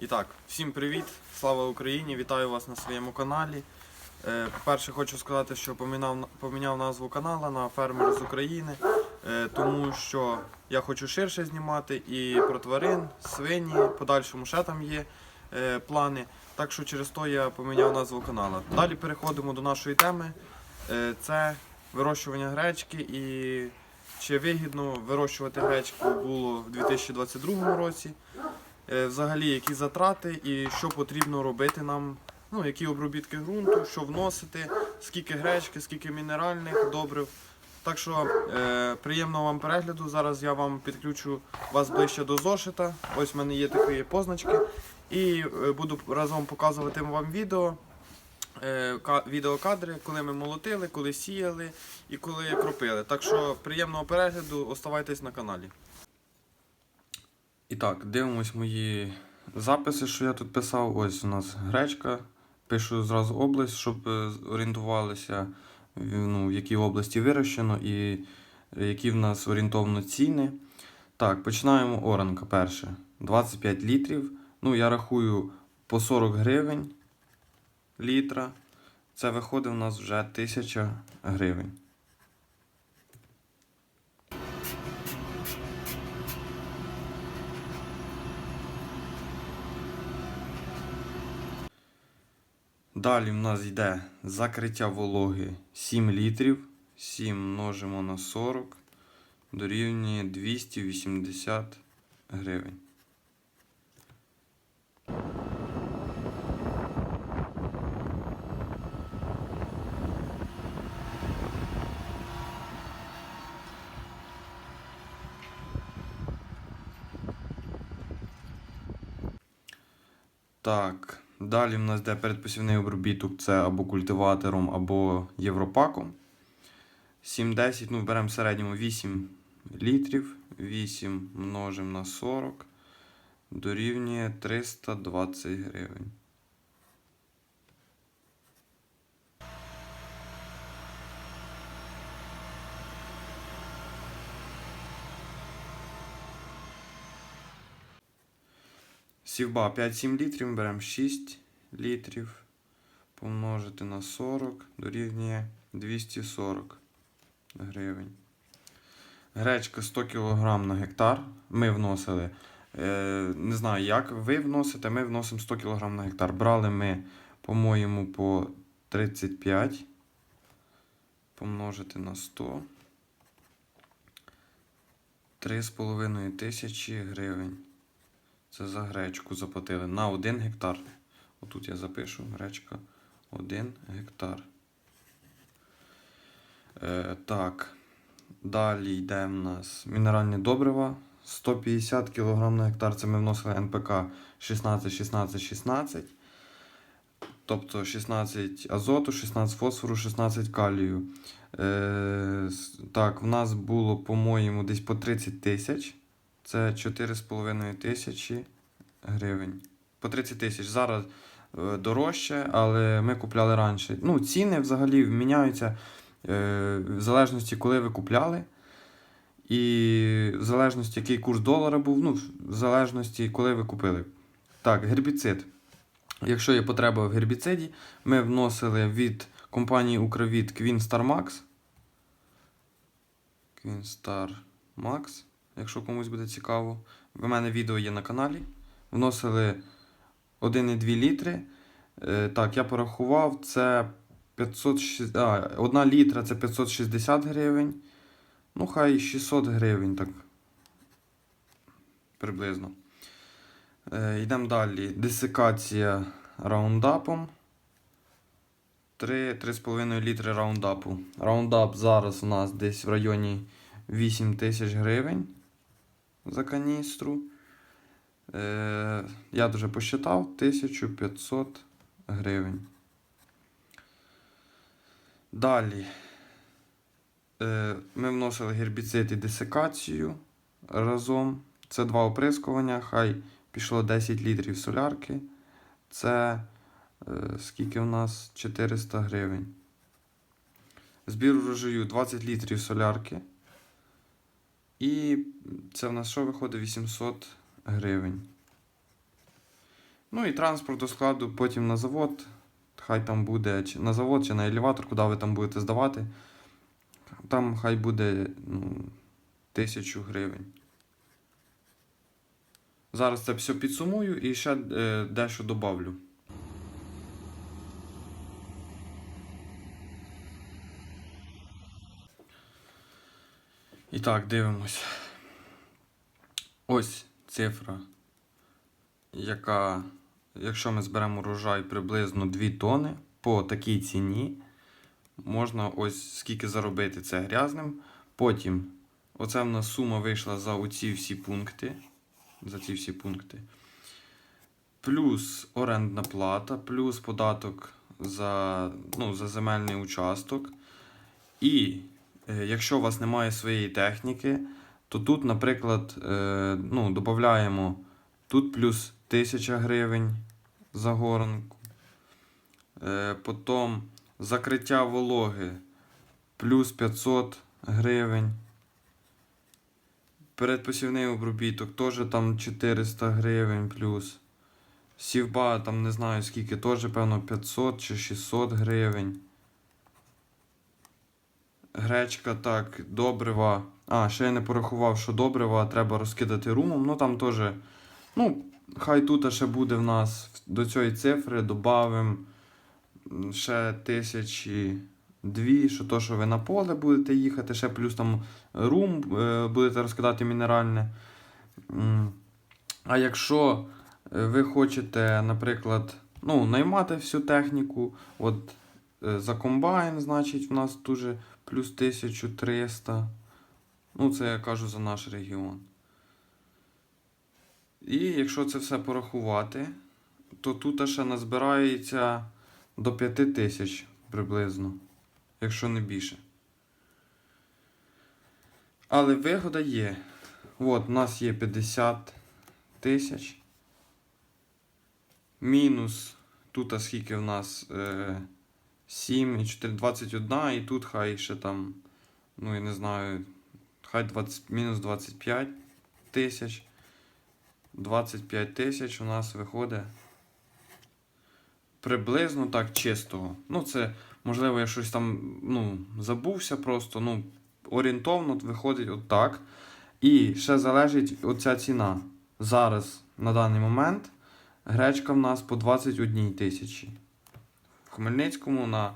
І так, всім привіт! Слава Україні! Вітаю вас на своєму каналі. Е, По-перше, хочу сказати, що поміняв, поміняв назву канала на Фермер з України, е, тому що я хочу ширше знімати і про тварин, свині, подальшому ще там є е, плани. Так що через то я поміняв назву канала. Далі переходимо до нашої теми. Е, Це вирощування гречки і чи вигідно вирощувати гречку було в 2022 році. Е, Взагалі, які затрати і що потрібно робити нам, ну, які обробітки ґрунту, що вносити, скільки гречки, скільки мінеральних добрив. Так що е, приємного вам перегляду. Зараз я вам підключу вас ближче до зошита. Ось в мене є такі позначки. І е, буду разом показувати вам відео, е, відеокадри, коли ми молотили, коли сіяли і коли кропили. Так що приємного перегляду, оставайтесь на каналі. І так, дивимось мої записи, що я тут писав. Ось у нас гречка. Пишу зразу область, щоб е, орієнтувалися, ну, в якій області вирощено і е, які в нас орієнтовно ціни. Так, починаємо оранка перше. 25 літрів. Ну, я рахую по 40 гривень літра. Це виходить у нас вже 1000 гривень. Далі в нас йде закриття вологи 7 літрів. 7 множимо на 40 дорівнює 280 гривень. Так, далі в нас йде передпосівний обробіток, це або культиватором, або європаком. 7-10, ну беремо в середньому 8 літрів. 8 множимо на 40 дорівнює 320 гривень. Сівба 5-7 літрів, беремо 6 літрів. Помножити на 40 дорівнює 240 гривень. Гречка 100 кг на гектар. Ми вносили. Е, не знаю, як ви вносите, ми вносимо 100 кг на гектар. Брали ми, по-моєму, по 35. Помножити на 100. 3,5 тисячі гривень. Це за гречку заплатили на 1 гектар. Отут я запишу гречка 1 гектар. Е, так. Далі йде в нас мінеральні добрива. 150 кг на гектар. Це ми вносили НПК 16, 16, 16. Тобто 16 азоту, 16 фосфору, 16 калію. Е, так, в нас було, по-моєму, десь по 30 тисяч. Це 4,5 тисячі гривень. По 30 тисяч. Зараз е, дорожче, але ми купляли раніше. Ну, ціни взагалі міняються е, в залежності, коли ви купляли. І в залежності, який курс долара був, ну, в залежності, коли ви купили. Так, гербіцид. Якщо є потреба в гербіциді, ми вносили від компанії Укрвід Queen Star Max. Queen Star Max, якщо комусь буде цікаво. В мене відео є на каналі. Вносили 1,2 літри. Е, так, я порахував, це 560, а, 1 літра це 560 гривень. Ну, хай 600 гривень, так. Приблизно. Е, йдемо далі. Десикація раундапом. 3-3,5 літри раундапу. Раундап зараз у нас десь в районі 8 тисяч гривень за каністру. Е, я дуже посчитав 1500 гривень. Далі е, ми вносили гербіцид і десикацію разом. Це два оприскування, хай пішло 10 літрів солярки. Це е, скільки в нас? 400 гривень. Збір урожаю 20 літрів солярки. І це в нас що виходить 800 гривень. Ну і транспорт до складу потім на завод. Хай там буде чи на завод чи на елеватор, куди ви там будете здавати. Там хай буде ну, тисячу гривень. Зараз це все підсумую і ще е, дещо добавлю. І так, дивимось. Ось цифра, яка, якщо ми зберемо урожай приблизно 2 тони по такій ціні, можна ось скільки заробити це грязним. Потім, оце в нас сума вийшла за оці всі пункти. За ці всі пункти. Плюс орендна плата, плюс податок за, ну, за земельний участок. І якщо у вас немає своєї техніки, то тут, наприклад, е, ну, додаємо тут плюс 1000 гривень за горонку. Е, потім закриття вологи плюс 500 гривень. Передпосівний обробіток теж там 400 гривень плюс. Сівба там не знаю скільки, теж певно 500 чи 600 гривень. Гречка так, добрива. А, ще я не порахував, що добрива треба розкидати румом. Ну там теж. Ну, хай тут ще буде в нас до цієї цифри додамо ще тисячі дві, що то, що ви на поле будете їхати, ще плюс там рум е, будете розкидати мінеральне. А якщо е, ви хочете, наприклад, ну, наймати всю техніку, от е, за комбайн, значить, у нас дуже плюс 1300. Ну, це я кажу за наш регіон. І якщо це все порахувати, то тут ще назбирається до 5 тисяч приблизно, якщо не більше. Але вигода є. От, у нас є 50 тисяч. Мінус тут, а скільки в нас е, 7 і 4, 21, і тут хай ще там, ну я не знаю, хай 20, мінус 25 тисяч. 25 тисяч у нас виходить приблизно так чистого. Ну, це, можливо, я щось там ну, забувся просто. ну, Орієнтовно виходить отак. І ще залежить оця ціна. Зараз, на даний момент, гречка в нас по 21 тисячі. Хмельницькому на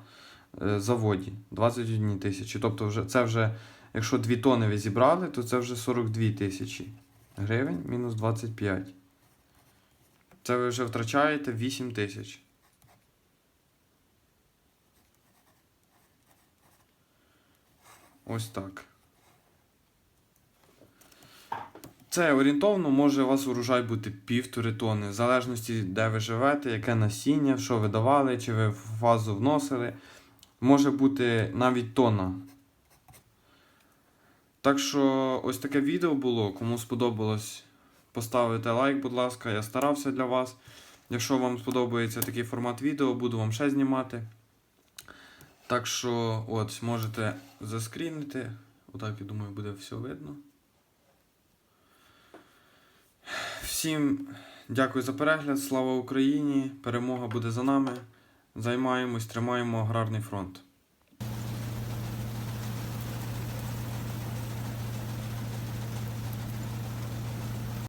е, заводі 21 тисячі. Тобто, вже, це вже, якщо 2 тони ви зібрали, то це вже 42 тисячі гривень мінус 25. Це ви вже втрачаєте 8 тисяч. Ось так. Це орієнтовно може у вас урожай бути півтори тони, в залежності, де ви живете, яке насіння, що ви давали, чи ви фазу вносили. Може бути навіть тонна. Так що ось таке відео було. Кому сподобалось, поставите лайк, будь ласка, я старався для вас. Якщо вам сподобається такий формат відео, буду вам ще знімати. Так що, от, можете заскрінити. Отак, я думаю, буде все видно. Всім дякую за перегляд. Слава Україні! Перемога буде за нами. Займаємось, тримаємо аграрний фронт.